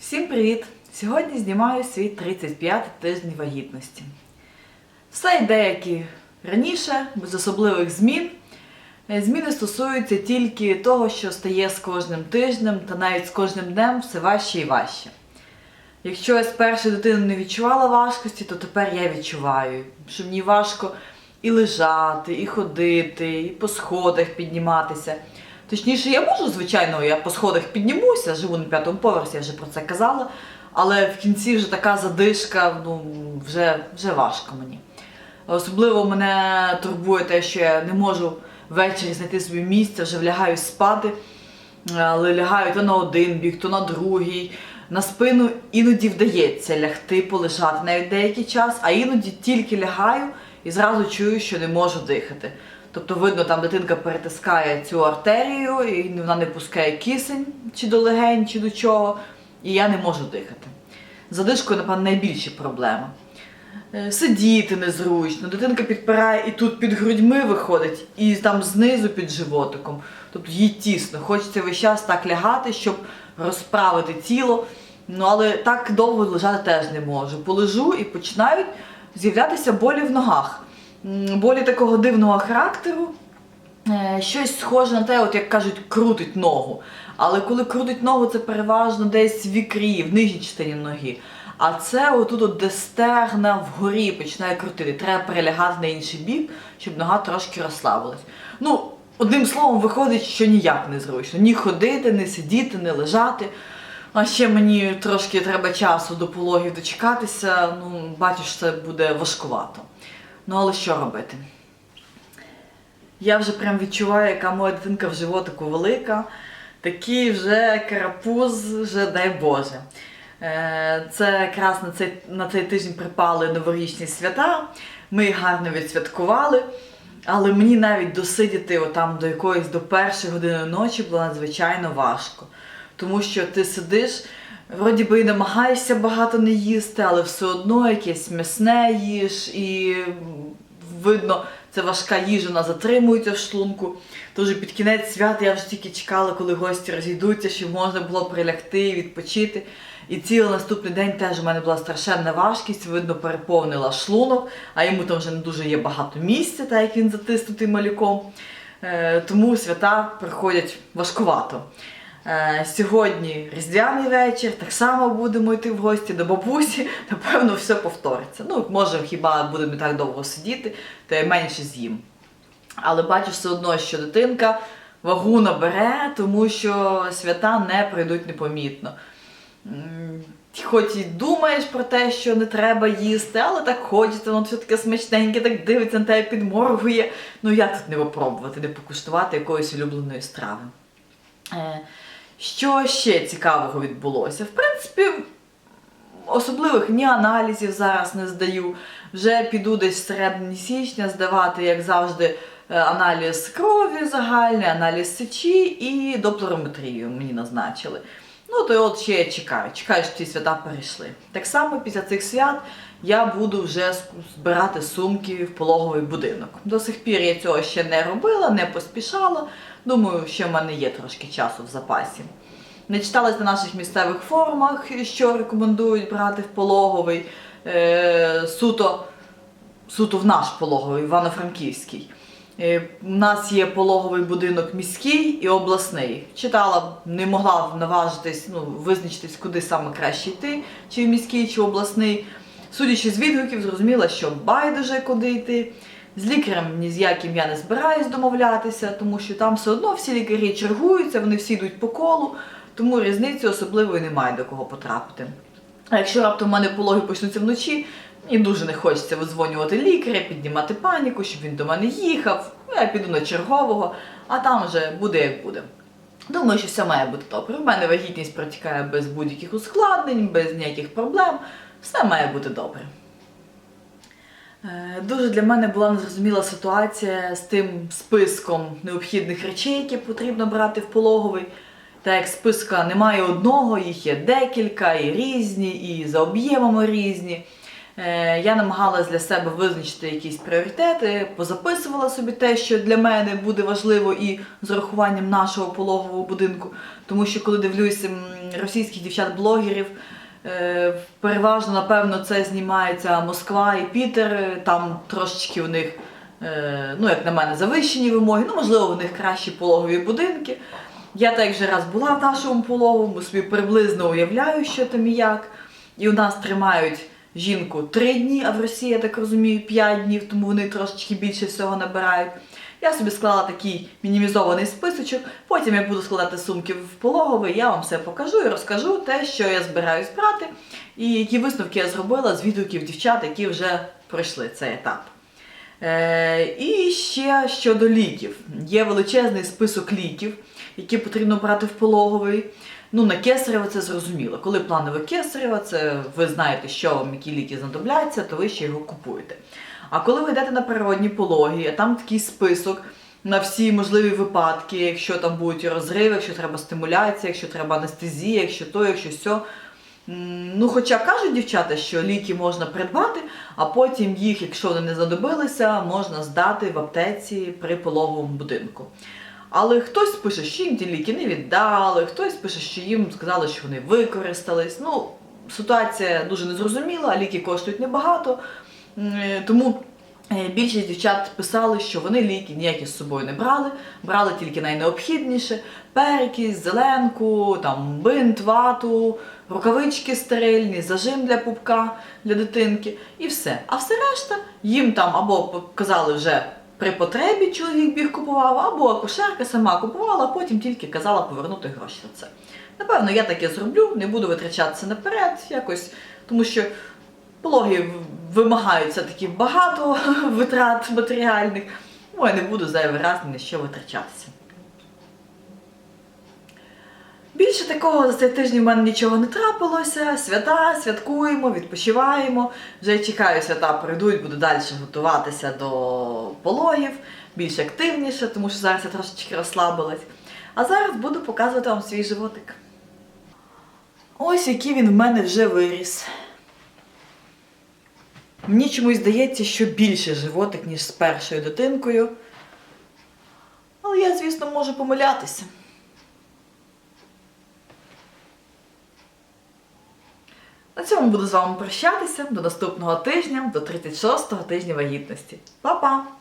Всім привіт! Сьогодні знімаю свій 35 тиждень вагітності. Все йде, як і раніше, без особливих змін. Е, Зміни стосуються тільки того, що стає з кожним тижнем та навіть з кожним днем все важче і важче. Якщо я з першої дитини не відчувала важкості, то тепер я відчуваю, що мені важко і лежати, і ходити, і по сходах підніматися. Точніше, я можу, звичайно, я по сходах піднімуся, живу на п'ятому поверсі, я вже про це казала. Але в кінці вже така задишка, ну вже, вже важко мені. Особливо мене турбує те, що я не можу ввечері знайти собі місце, вже влягаю спати, але лягаю то на один бік, то на другий. На спину іноді вдається лягти, полежати навіть деякий час, а іноді тільки лягаю і зразу чую, що не можу дихати. Тобто, видно, там дитинка перетискає цю артерію, і вона не пускає кисень чи до легень, чи до чого, і я не можу дихати. Задишкою, напевно, найбільші проблеми. Е, Сидіти незручно, дитинка підпирає і тут під грудьми виходить, і там знизу під животиком. Тобто їй тісно. Хочеться весь час так лягати, щоб розправити тіло. Ну але так довго лежати теж не можу. Полежу і починають з'являтися болі в ногах. Болі такого дивного характеру. Е, Щось схоже на те, от як кажуть, крутить ногу. Але коли крутить ногу, це переважно десь в ікрі, в нижній частині ноги. А це отут, от, де стегна вгорі починає крутити. Треба перелягати на інший бік, щоб нога трошки розслабилась. Ну, одним словом, виходить, що ніяк не зручно. Ні ходити, ні сидіти, ні лежати. А ще мені трошки треба часу до пологів дочекатися. Ну, бачу, що це буде важкувато. Ну, але що робити? Я вже прям відчуваю, яка моя дитинка в животику велика. Такий вже карапуз, вже дай Боже. Е, Це якраз на цей, на цей тиждень припали новорічні свята. Ми їх гарно відсвяткували. Але мені навіть досидіти отам до якоїсь до першої години ночі було надзвичайно важко. Тому що ти сидиш, вроді би і намагаєшся багато не їсти, але все одно якесь м'ясне їш, і видно, це важка їжа, вона затримується в шлунку. Тож під кінець свята я вже тільки чекала, коли гості розійдуться, щоб можна було прилягти і відпочити. І цілий наступний день теж у мене була страшенна важкість, видно, переповнила шлунок, а йому там вже не дуже є багато місця, так як він затиснутий малюком. Е, тому свята приходять важкувато. Е, Сьогодні різдвяний вечір, так само будемо йти в гості до бабусі. Напевно, все повториться. Ну, може, хіба будемо так довго сидіти, то я менше з'їм. Але бачу все одно, що дитинка вагу набере, тому що свята не пройдуть непомітно. Хоч і думаєш про те, що не треба їсти, але так хочеться, воно все таке смачненьке, так дивиться на тебе, підморгує. Ну як тут не попробувати, не покуштувати якоїсь улюбленої страви. Що ще цікавого відбулося? В принципі, особливих ні аналізів зараз не здаю. Вже піду десь середині січня здавати, як завжди, е, аналіз крові загальний, аналіз сечі і доплерометрію мені назначили. Ну, то от ще я чекаю. Чекаю, щоб ці свята перейшли. Так само після цих свят я буду вже збирати сумки в пологовий будинок. До сих пір я цього ще не робила, не поспішала. Думаю, що в мене є трошки часу в запасі. Не читалась на наших місцевих форумах, що рекомендують брати в пологовий е, суто, суто в наш пологовий, Івано-Франківський. Е, У нас є пологовий будинок міський і обласний. Читала, не могла наважитись, ну, визначитись, куди саме краще йти, чи в міський, чи в обласний. Судячи з відгуків, зрозуміла, що байдуже куди йти. З лікарем ні з яким я не збираюсь домовлятися, тому що там все одно всі лікарі чергуються, вони всі йдуть по колу, тому різниці особливої немає до кого потрапити. А якщо раптом в мене пологи почнуться вночі, мені дуже не хочеться видзвонювати лікаря, піднімати паніку, щоб він до мене їхав. Ну, Я піду на чергового, а там вже буде як буде. Думаю, що все має бути добре. У мене вагітність протікає без будь-яких ускладнень, без ніяких проблем. Все має бути добре. Е, Дуже для мене була незрозуміла ситуація з тим списком необхідних речей, які потрібно брати в пологовий. Та як списка немає одного, їх є декілька, і різні, і за об'ємами різні. Е, Я намагалась для себе визначити якісь пріоритети, позаписувала собі те, що для мене буде важливо і з урахуванням нашого пологового будинку. Тому що коли дивлюся російських дівчат-блогерів, е, переважно, напевно, це знімається Москва і Пітер, е, там трошечки у них, ну, як на мене, завищені вимоги, ну, можливо, у них кращі пологові будинки. Я так вже раз була в нашому пологовому, собі приблизно уявляю, що там і як. І у нас тримають жінку три дні, а в Росії, я так розумію, 5 днів, тому вони трошечки більше всього набирають. Я собі склала такий мінімізований списочок. Потім я буду складати сумки в пологовий, я вам все покажу і розкажу те, що я збираюсь брати, і які висновки я зробила з відгуків дівчат, які вже пройшли цей етап. Е, і ще щодо ліків. Є величезний список ліків, які потрібно брати в пологовий. Ну, на кесарево це зрозуміло. Коли планове кесарево, це ви знаєте, що вам які ліки знадобляться, то ви ще його купуєте. А коли ви йдете на природні пологи, а там такий список на всі можливі випадки, якщо там будуть розриви, якщо треба стимуляція, якщо треба анестезія, якщо то, якщо сьо. Ну, хоча кажуть дівчата, що ліки можна придбати, а потім їх, якщо вони не знадобилися, можна здати в аптеці при пологовому будинку. Але хтось пише, що їм ті ліки не віддали, хтось пише, що їм сказали, що вони використались. Ну, ситуація дуже незрозуміла, ліки коштують небагато. Е, Тому е, більшість дівчат писали, що вони ліки ніякі з собою не брали, брали тільки найнеобхідніше: перекись, зеленку, там бинт, вату, рукавички стерильні, зажим для пупка для дитинки і все. А все решта їм там або казали вже при потребі чоловік біг купував, або акушерка сама купувала, а потім тільки казала повернути гроші на це. Напевно, я таке зроблю, не буду витрачатися наперед, якось, тому що пологи вимагаються вимагають все-таки багато витрат матеріальних, ну я не буду зайвий раз на що витрачатися. Більше такого за цей тиждень в мене нічого не трапилося. Свята, святкуємо, відпочиваємо. Вже чекаю, свята прийдуть, буду далі готуватися до пологів, більш активніше, тому що зараз я трошечки розслабилась. А зараз буду показувати вам свій животик. Ось який він в мене вже виріс. Мені чомусь здається, що більше животик, ніж з першою дитинкою. Але я, звісно, можу помилятися. Цьому буду з вами прощатися до наступного тижня, до 36-го тижня вагітності. Па-па!